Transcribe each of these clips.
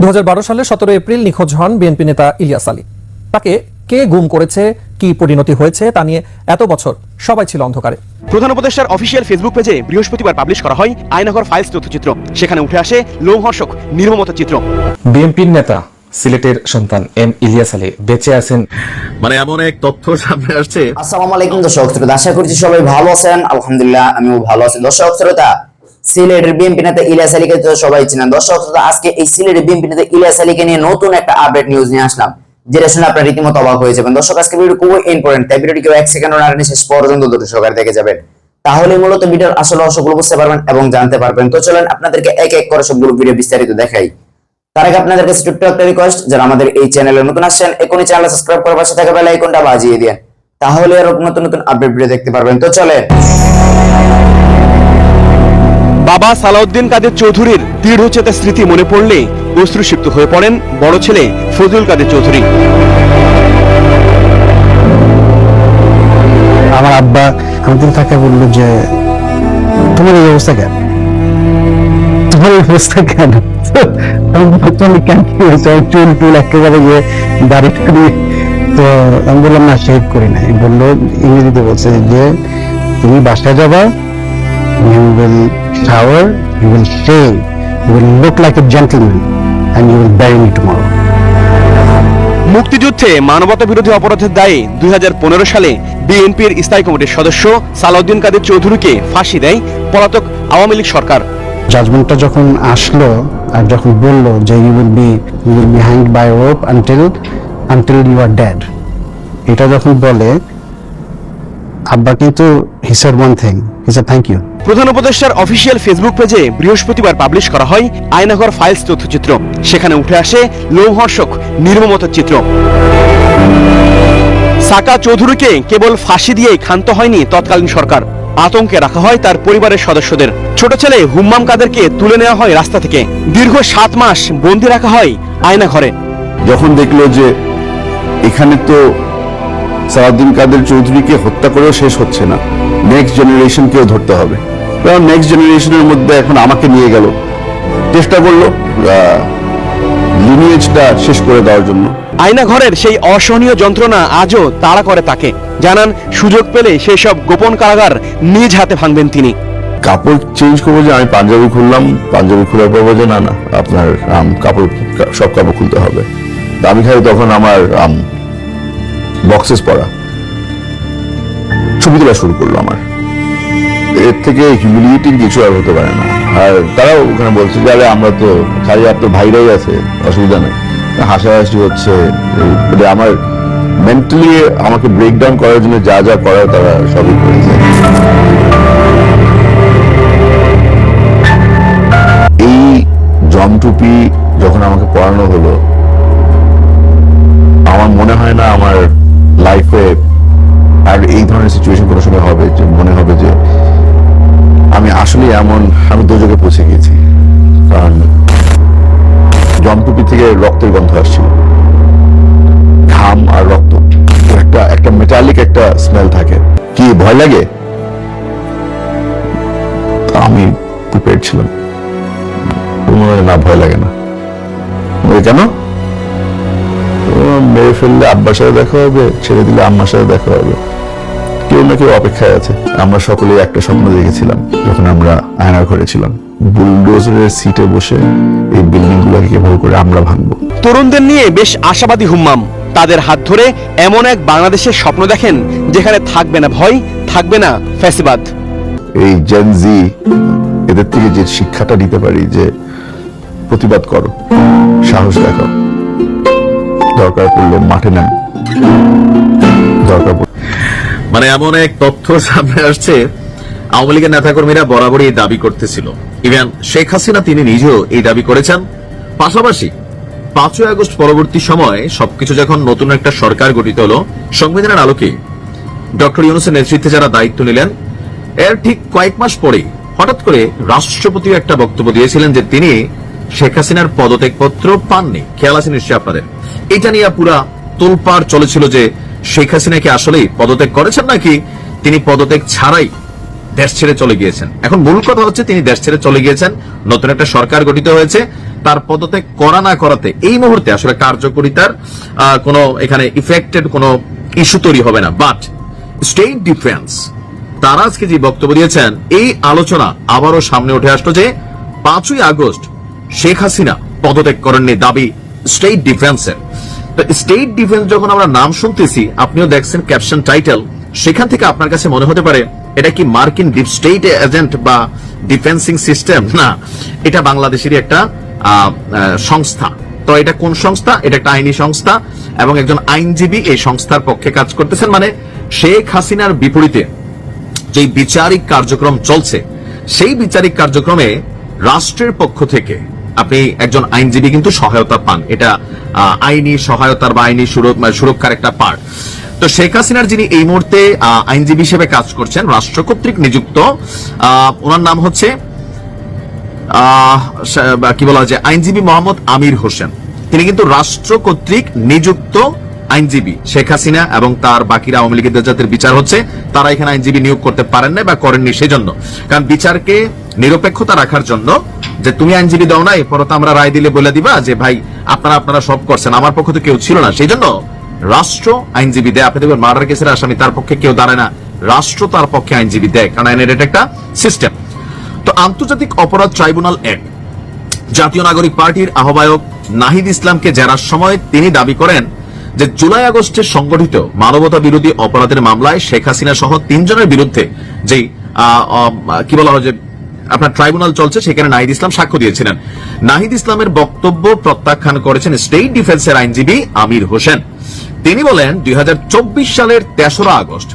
দু সালে সতেরো এপ্রিল নিখোঁজ হন বিএনপি নেতা ইলিয়াস আলী। তাকে কে গুম করেছে কি পরিণতি হয়েছে তা নিয়ে এত বছর সবাই ছিল অন্ধকারে। প্রধান উপদেষ্টার অফিসিয়াল ফেসবুক পেজে বৃহস্পতিবার পাবলিশ করা হয় আয়নাঘর ফাইলস তথ্যচিত্র। সেখানে উঠে আসে লোমহর্ষক নির্মমতা চিত্র। বিএনপির নেতা সিলেটের সন্তান এম ইলিয়াস আলী বেঁচে আছেন। মানে এমন এক তথ্য সামনে আসছে। আসসালামু আলাইকুম দর্শক শ্রোতা আশা করছি সবাই ভালো আছেন। আলহামদুলিল্লাহ আমিও ভালো আছি। দর্শক শ্রোতা সিলেটের বিএনপি নেতা ইলিয়াস আলীকে তো সবাই চিনেন। দর্শক আজকে এই সিলেটের বিএনপি নেতা ইলিয়াস আলীকে নিয়ে নতুন একটা আপডেট নিউজ নিয়ে আসলাম, যেটা শুনে আপনারা রীতিমতো অবাক হয়ে যাবেন। দর্শক, আজকে ভিডিও খুবই ইম্পর্টেন্ট তাই ভিডিওটি কেউ এক সেকেন্ড না শেষ পর্যন্ত দুটো সহকারে দেখে যাবেন। তাহলে মূলত ভিডিওর আসল রহস্যগুলো বুঝতে পারবেন এবং জানতে পারবেন। তো চলেন আপনাদেরকে এক এক করে সবগুলো ভিডিও বিস্তারিত দেখাই। তার আগে আপনাদের কাছে ছোট্ট একটা রিকোয়েস্ট যারা আমাদের এই চ্যানেলে নতুন আসছেন, এখনই চ্যানেল সাবস্ক্রাইব করে পাশে থাকা বেল আইকনটা বাজিয়ে দিন তাহলে আরও নতুন নতুন আপডেট ভিডিও দেখতে পারবেন। তো চলে বাবা সালাউদ্দিন কাদের চৌধুরীর দৃঢ় চেতা স্মৃতি মনে পড়লে অশ্রুসিক্ত হয়ে পড়েন বড় ছেলে ফজলুল কাদের চৌধুরী। আমার আব্বা আমাদের তাকে বলল যে, তোমার এই অবস্থা কেন? তোমার এই অবস্থা কেন? আমি কেন কি হয়েছে? চুল টুল একেবারে গিয়ে দাড়ি তো আমি বললাম, না শেভ করি না বলল, ইংরেজিতে বলছে যে, তুমি বাসায় যাবা will shower you will shave you will look like a gentleman and you will bury me tomorrow মুক্তিযুদ্ধে মানবতা বিরোধী অপরাধের দায়ে দুই সালে বিএনপির স্থায়ী কমিটির সদস্য সালাউদ্দিন কাদের চৌধুরীকে ফাঁসি দেয় পলাতক আওয়ামী লীগ সরকার। জাজমেন্টটা যখন আসলো আর যখন বলল যে you will be you will be hanged by rope until until you are dead এটা যখন বলে আব্বা কিন্তু he said one thing he said thank you প্রধান উপদেষ্টার অফিসিয়াল ফেসবুক পেজে বৃহস্পতিবার পাবলিশ করা হয় আয়নাঘর ফাইলস তথ্যচিত্র। সেখানে উঠে আসে লোমহর্ষক নির্মমতার চিত্র। সাকা চৌধুরীকে কেবল ফাঁসি দিয়েই ক্ষান্ত হয়নি তৎকালীন সরকার। আতঙ্কে রাখা হয় তার পরিবারের সদস্যদের। ছোট ছেলে হুম্মাম কাদেরকে তুলে নেওয়া হয় রাস্তা থেকে। দীর্ঘ সাত মাস বন্দি রাখা হয় আয়না ঘরে যখন দেখল যে এখানে তো সালাউদ্দিন কাদের চৌধুরীকে হত্যা করেও শেষ হচ্ছে না নেক্সট জেনারেশনকেও ধরতে হবে। কারণ নেক্সট জেনারেশনের মধ্যে এখন আমাকে নিয়ে গেল। চেষ্টা করল লিনিয়েজটা শেষ করে দেওয়ার জন্য। আয়না ঘরের সেই অসহনীয় যন্ত্রণা আজও তাড়া করে তাকে। জানান সুযোগ পেলে সেই সব গোপন কারাগার নিজ হাতে ভাঙবেন তিনি। কাপড় চেঞ্জ করব যে আমি পাঞ্জাবি খুললাম পাঞ্জাবি খোলার পর বলছে না না আপনার আম, কাপড় সব কাপড় খুলতে হবে। আমি খাই তখন আমার বক্সেস পরা। ছবি তোলা শুরু করল আমার। এর থেকে হিউমিলিয়েটিং কিছু আর হতে পারে না। আর তারাও ওখানে বলছে যে, আরে, আমরা তো খালি আর তো ভাইরাই আছে, অসুবিধা নেই। হাসাহাসি হচ্ছে। মানে আমার মেন্টালি আমাকে ব্রেকডাউন করার জন্য যা যা করার তারা সবই করেছে। এমন আমি দোজকে পৌঁছে গিয়েছি, কারণ জমটুপি থেকে রক্তের গন্ধ আসছিল। ঘাম আর রক্ত একটা একটা মেটালিক একটা স্মেল থাকে। কি, ভয় লাগে? আমি প্রিপেয়ার ছিলাম। না, ভয় লাগে না। কেন? মেরে ফেললে আব্বার সাথে দেখা হবে, ছেড়ে দিলে আম্মার সাথে দেখা হবে। কেউ না কেউ অপেক্ষায় আছে। আমরা সকলে একটা স্বপ্ন দেখেছিলাম, যখন আমরা আয়নার ঘরে ছিলাম। বুলডোজারের সিটে বসে এই বিল্ডিং গুলোকে কীভাবে করে আমরা ভাঙবো। তরুণদের নিয়ে বেশ আশাবাদী হুম্মাম। তাদের হাত ধরে এমন এক বাংলাদেশের স্বপ্ন দেখেন যেখানে থাকবে না ভয় থাকবে না ফ্যাসিবাদ। এই জেনজি এদের থেকে যে শিক্ষাটা নিতে পারি যে প্রতিবাদ করো সাহস দেখাও। দরকার পড়লে মাঠে নেন দরকার পড়লে মানে এমন এক তথ্য সামনে আসছে আওয়ামী লীগের নেতাকর্মীরা বরাবরই এই দাবি করতেছিল। ইভেন শেখ হাসিনা তিনি নিজেও এই দাবি করেছেন। পাশাপাশি পাঁচই আগস্ট পরবর্তী সময় সবকিছু যখন নতুন একটা সরকার গঠিত হলো, সংবিধানের আলোকে ডক্টর ইউনুসের নেতৃত্বে যারা দায়িত্ব নিলেন, এর ঠিক কয়েক মাস পরে হঠাৎ করে রাষ্ট্রপতি একটা বক্তব্য দিয়েছিলেন যে তিনি শেখ হাসিনার পদত্যাগপত্র পাননি। খেয়াল আছে নিশ্চয়ই আপনাদের। এটা নিয়ে পুরা তোলপাড় চলেছিল যে শেখ হাসিনা কি আসলেই পদত্যাগ করেছেন নাকি তিনি পদত্যাগ ছাড়াই দেশ ছেড়ে চলে গিয়েছেন। এখন মূল কথা হচ্ছে তিনি দেশ ছেড়ে চলে গিয়েছেন, নতুন একটা সরকার গঠিত হয়েছে, তার পদত্যাগ করা না করাতে এই মুহূর্তে আসলে কার্যকরিতার কোনো এখানে ইফেক্টেড কোনো ইস্যু তৈরি হবে না। বাট স্টেট ডিফেন্স তারা আজকে যে বক্তব্য দিয়েছেন, এই আলোচনা আবারও সামনে উঠে আসলো যে পাঁচই আগস্ট শেখ হাসিনা পদত্যাগ করেননি দাবি স্টেট ডিফেন্সের তো স্টেট ডিফেন্স যখন আমরা নাম শুনতেছি, আপনিও দেখছেন ক্যাপশন টাইটেল সেখান থেকে আপনার কাছে মনে হতে পারে এটা কি মার্কিন ডিপ স্টেট এজেন্ট বা ডিফেন্সিং সিস্টেম? না, এটা বাংলাদেশেরই একটা সংস্থা। তো এটা কোন সংস্থা? এটা একটা আইনি সংস্থা এবং একজন আইনজীবী এই সংস্থার পক্ষে কাজ করতেছেন। মানে শেখ হাসিনার বিপরীতে যে বিচারিক কার্যক্রম চলছে, সেই বিচারিক কার্যক্রমে রাষ্ট্রের পক্ষ থেকে আপনি একজন আইনজীবী কিন্তু সহায়তা পান। এটা আইনি সহায়তার বা আইনি সুরক্ষার একটা পার্ট তো শেখ হাসিনার যিনি এই মুহূর্তে আইনজীবী হিসেবে কাজ করছেন, রাষ্ট্র কর্তৃক নিযুক্ত ওনার নাম হচ্ছে কি বলা হয় আইনজীবী মোহাম্মদ আমির হোসেন। তিনি কিন্তু রাষ্ট্র কর্তৃক নিযুক্ত আইনজীবী, শেখ হাসিনা এবং তার বাকিরা আওয়ামী লীগের যাদের বিচার হচ্ছে, তারা এখানে আইনজীবী নিয়োগ করতে পারেন না বা করেননি সেজন্য। কারণ বিচারকে নিরপেক্ষতা রাখার জন্য যে, তুমি আইনজীবী দাও না এরপর তো আমরা রায় দিলে বলে দিবা যে, ভাই, আপনারা আপনারা সব করছেন, আমার পক্ষ তো কেউ ছিল না। সেই জন্য রাষ্ট্র আইনজীবী দেয়। আপনি দেখবেন মার্ডার কেসের আসামি, তার পক্ষে কেউ দাঁড়ায় না। রাষ্ট্র তার পক্ষে আইনজীবী দেয়, কারণ আইনের এটা একটা সিস্টেম তো আন্তর্জাতিক অপরাধ ট্রাইব্যুনাল এক জাতীয় নাগরিক পার্টির আহ্বায়ক নাহিদ ইসলামকে জেরার সময় তিনি দাবি করেন যে জুলাই আগস্টে সংগঠিত মানবতা বিরোধী অপরাধের মামলায় শেখ হাসিনা সহ তিনজনের বিরুদ্ধে যে কি বলা হয় যে আপনার ট্রাইব্যুনাল চলছে, সেখানে নাহিদ ইসলাম সাক্ষ্য দিয়েছিলেন। নাহিদ ইসলামের বক্তব্য প্রত্যাখ্যান করেছেন স্টেট ডিফেন্সের আইনজীবী আমির হোসেন। তিনি বলেন দুই হাজার চব্বিশ সালের তেসরা আগস্ট,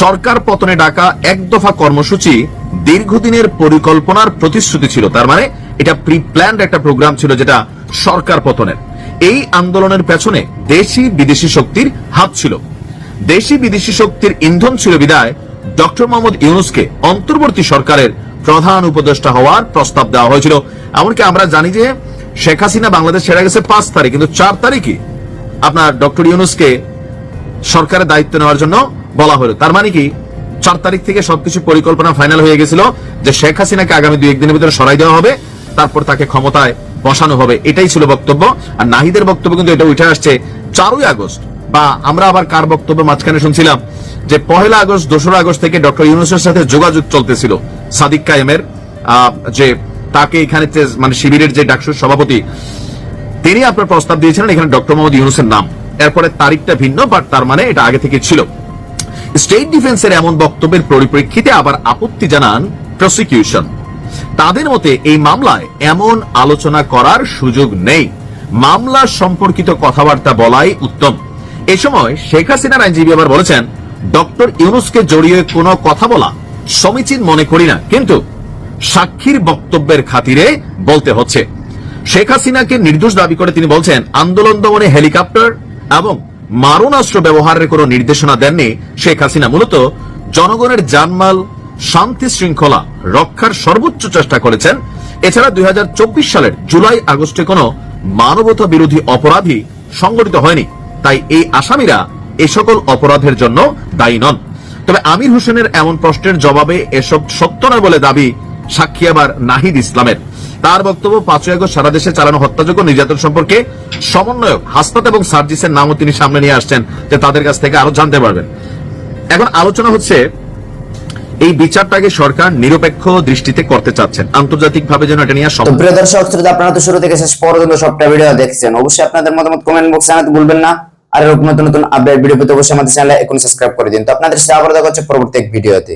সরকার পতনে ডাকা এক দফা কর্মসূচি দীর্ঘদিনের পরিকল্পনার প্রতিশ্রুতি ছিল। তার মানে এটা প্রি প্ল্যান্ড একটা প্রোগ্রাম ছিল যেটা সরকার পতনের। এই আন্দোলনের পেছনে দেশি বিদেশি শক্তির হাত ছিল। দেশি বিদেশি শক্তির ইন্ধন ছিল বিদায়। ডক্টর মোহাম্মদ ইউনুসকে অন্তর্বর্তী সরকারের প্রধান উপদেষ্টা হওয়ার প্রস্তাব দেওয়া হয়েছিল। এমনকি আমরা জানি যে শেখ হাসিনা বাংলাদেশ ছেড়ে গেছে পাঁচ তারিখ, কিন্তু চার তারিখই আপনার ডক্টর ইউনুসকে সরকারের দায়িত্ব নেওয়ার জন্য বলা হলো। তার মানে কি? চার তারিখ থেকে সবকিছু পরিকল্পনা ফাইনাল হয়ে গেছিল যে শেখ হাসিনাকে আগামী দুই একদিনের ভিতরে সরাই দেওয়া হবে, তারপর তাকে ক্ষমতায় বসানো হবে। এটাই ছিল বক্তব্য। আর নাহিদের বক্তব্য কিন্তু এটা উঠে আসছে চারই আগস্ট। বা আমরা আবার কার বক্তব্য মাঝখানে শুনছিলাম যে পহেলা আগস্ট, দোসরা আগস্ট থেকে ডক্টর ইউনুসের সাথে যোগাযোগ চলতেছিল সাদিক কায়েমের যে তাকে এখানে মানে শিবিরের যে ডাকসুর সভাপতি তিনি আপনার প্রস্তাব দিয়েছিলেন, এখানে ডক্টর মোহাম্মদ ইউনুসের নাম। এরপরে তারিখটা ভিন্ন, বাট তার মানে এটা আগে থেকে ছিল। স্টেট ডিফেন্সের এমন বক্তব্যের পরিপ্রেক্ষিতে আবার আপত্তি জানান প্রসিকিউশন। তাদের মতে এই মামলায় এমন আলোচনা করার সুযোগ নেই। মামলা সম্পর্কিত কথাবার্তা বলাই উত্তম। এ সময় শেখ হাসিনার আইনজীবী আবার বলেছেন, ডক্টর ইউনুসকে জড়িয়ে কোনো কথা বলা সমীচীন মনে করি না, কিন্তু সাক্ষীর বক্তব্যের খাতিরে বলতে হচ্ছে। শেখ হাসিনাকে নির্দোষ দাবি করে তিনি বলছেন, আন্দোলন দমনে হেলিকপ্টার এবং মারণাস্ত্র ব্যবহারের কোনো নির্দেশনা দেননি শেখ হাসিনা। মূলত জনগণের জানমাল, শান্তি শৃঙ্খলা রক্ষার সর্বোচ্চ চেষ্টা করেছেন। এছাড়া দুই হাজার চব্বিশ সালের জুলাই আগস্টে কোনো মানবতা বিরোধী অপরাধী সংগঠিত হয়নি। তাই এই আসামিরা এ সকল অপরাধের জন্য দায়ী নন। তবে আমির হোসেনের এমন প্রশ্নের জবাবে এসব সত্য নয় বলে দাবি সাক্ষী আবার নাহিদ ইসলামের। তার বক্তব্য পাঁচই আগস্ট সারা দেশে চালানো হত্যাযোগ্য নির্যাতন সম্পর্কে সমন্বয়ক হাসপাত এবং সার্জিসের নামও তিনি সামনে নিয়ে আসছেন যে তাদের কাছ থেকে আরও জানতে পারবেন। এখন আলোচনা হচ্ছে এই বিচারটাকে সরকার নিরপেক্ষ দৃষ্টিতে করতে চাচ্ছেন। আন্তর্জাতিক ভাবে যেন এটা নিয়ে সম্ভব প্রিয় দর্শক শ্রোতা আপনারা তো শুরু থেকে শেষ পর্যন্ত সবটা ভিডিও দেখছেন। অবশ্যই আপনাদের মতামত কমেন্ট বক্সে জানাতে ভুলবেন না। আর নতুন নতুন আপডেট ভিডিও পেতে অবশ্যই আমাদের চ্যানেলে এখন সাবস্ক্রাইব করে দিন। তো আপনাদের সাথে আবার দেখা হচ্ছে পরবর্তী এক ভিডিওতে